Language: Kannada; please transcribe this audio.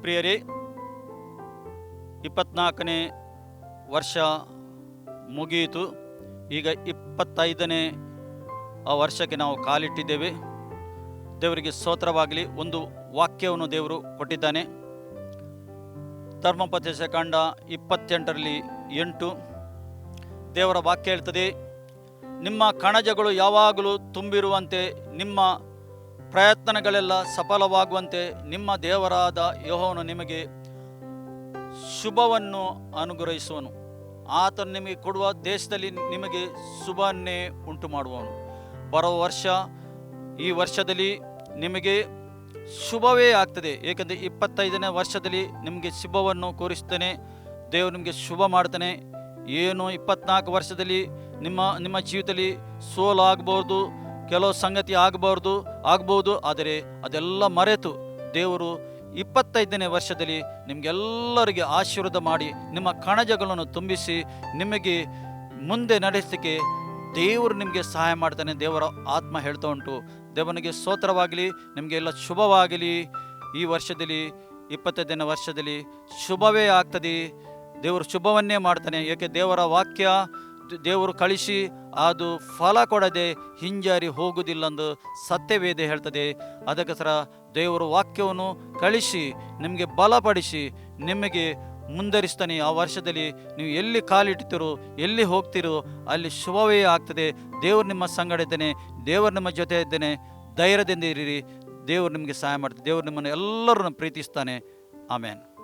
ಪ್ರಿಯರೇ, ಇಪ್ಪತ್ನಾಲ್ಕನೇ ವರ್ಷ ಮುಗಿಯಿತು. ಈಗ ಇಪ್ಪತ್ತೈದನೇ ಆ ವರ್ಷಕ್ಕೆ ನಾವು ಕಾಲಿಟ್ಟಿದ್ದೇವೆ. ದೇವರಿಗೆ ಸ್ತೋತ್ರವಾಗಲಿ. ಒಂದು ವಾಕ್ಯವನ್ನು ದೇವರು ಕೊಟ್ಟಿದ್ದಾನೆ. ಧರ್ಮೋಪದೇಶ ಕಾಂಡ ಇಪ್ಪತ್ತೆಂಟರಲ್ಲಿ ಎಂಟು. ದೇವರ ವಾಕ್ಯ ಹೇಳ್ತದೆ, ನಿಮ್ಮ ಕಣಜಗಳು ಯಾವಾಗಲೂ ತುಂಬಿರುವಂತೆ ನಿಮ್ಮ ಪ್ರಯತ್ನಗಳೆಲ್ಲ ಸಫಲವಾಗುವಂತೆ ನಿಮ್ಮ ದೇವರಾದ ಯೋಹವನು ನಿಮಗೆ ಶುಭವನ್ನು ಅನುಗ್ರಹಿಸುವನು. ಆತನು ನಿಮಗೆ ಕೊಡುವ ದೇಶದಲ್ಲಿ ನಿಮಗೆ ಶುಭವನ್ನೇ ಉಂಟು ಮಾಡುವನು ಬರುವ ವರ್ಷ, ಈ ವರ್ಷದಲ್ಲಿ ನಿಮಗೆ ಶುಭವೇ ಆಗ್ತದೆ. ಏಕೆಂದರೆ ಇಪ್ಪತ್ತೈದನೇ ವರ್ಷದಲ್ಲಿ ನಿಮಗೆ ಶುಭವನ್ನು ಕೋರಿಸ್ತೇನೆ ದೇವರು ನಿಮಗೆ ಶುಭ ಮಾಡ್ತಾನೆ ಏನು ಇಪ್ಪತ್ನಾಲ್ಕು ವರ್ಷದಲ್ಲಿ ನಿಮ್ಮ ನಿಮ್ಮ ಜೀವಿತದಲ್ಲಿ ಸೋಲಾಗಬಹುದು. ಕೆಲವು ಸಂಗತಿ ಆಗಬಾರ್ದು ಆಗ್ಬೋದು ಆದರೆ ಅದೆಲ್ಲ ಮರೆತು ದೇವರು ಇಪ್ಪತ್ತೈದನೇ ವರ್ಷದಲ್ಲಿ ನಿಮಗೆಲ್ಲರಿಗೆ ಆಶೀರ್ವಾದ ಮಾಡಿ ನಿಮ್ಮ ಕಣಜಗಳನ್ನು ತುಂಬಿಸಿ ನಿಮಗೆ ಮುಂದೆ ನಡೆಸಲಿಕ್ಕೆ ದೇವರು ನಿಮಗೆ ಸಹಾಯ ಮಾಡ್ತಾನೆ ದೇವರ ಆತ್ಮ ಹೇಳ್ತಾ ಉಂಟು. ದೇವನಿಗೆ ಸ್ತೋತ್ರವಾಗಲಿ ನಿಮಗೆಲ್ಲ ಶುಭವಾಗಲಿ. ಈ ವರ್ಷದಲ್ಲಿ, ಇಪ್ಪತ್ತೈದನೇ ವರ್ಷದಲ್ಲಿ ಶುಭವೇ ಆಗ್ತದೆ. ದೇವರು ಶುಭವನ್ನೇ ಮಾಡ್ತಾನೆ. ಏಕೆ ದೇವರ ವಾಕ್ಯ ದೇವರು ಕಳಿಸಿ, ಅದು ಫಲ ಕೊಡದೆ ಹಿಂಜಾರಿ ಹೋಗುವುದಿಲ್ಲಂದು ಸತ್ಯವೇದ ಹೇಳ್ತದೆ. ಅದಕ್ಕೋಸ್ಕರ ದೇವರು ವಾಕ್ಯವನ್ನು ಕಳಿಸಿ, ನಿಮಗೆ ಬಲಪಡಿಸಿ, ನಿಮಗೆ ಮುಂದರಿಸ್ತಾನೆ ಆ ವರ್ಷದಲ್ಲಿ ನೀವು ಎಲ್ಲಿ ಕಾಲಿಡ್ತೀರೋ ಎಲ್ಲಿ ಹೋಗ್ತೀರೋ, ಅಲ್ಲಿ ಶುಭವೇ ಆಗ್ತದೆ. ದೇವರು ನಿಮ್ಮ ಸಂಗಡ ಇದ್ದಾನೆ, ದೇವರು ನಿಮ್ಮ ಜೊತೆ ಇದ್ದಾನೆ. ಧೈರ್ಯದಿಂದ ಇರಿರಿ. ದೇವರು ನಿಮಗೆ ಸಹಾಯ ಮಾಡ್ತಾರೆ ದೇವರು ನಿಮ್ಮನ್ನು ಎಲ್ಲರನ್ನು ಪ್ರೀತಿಸ್ತಾನೆ. ಆಮೇನ್.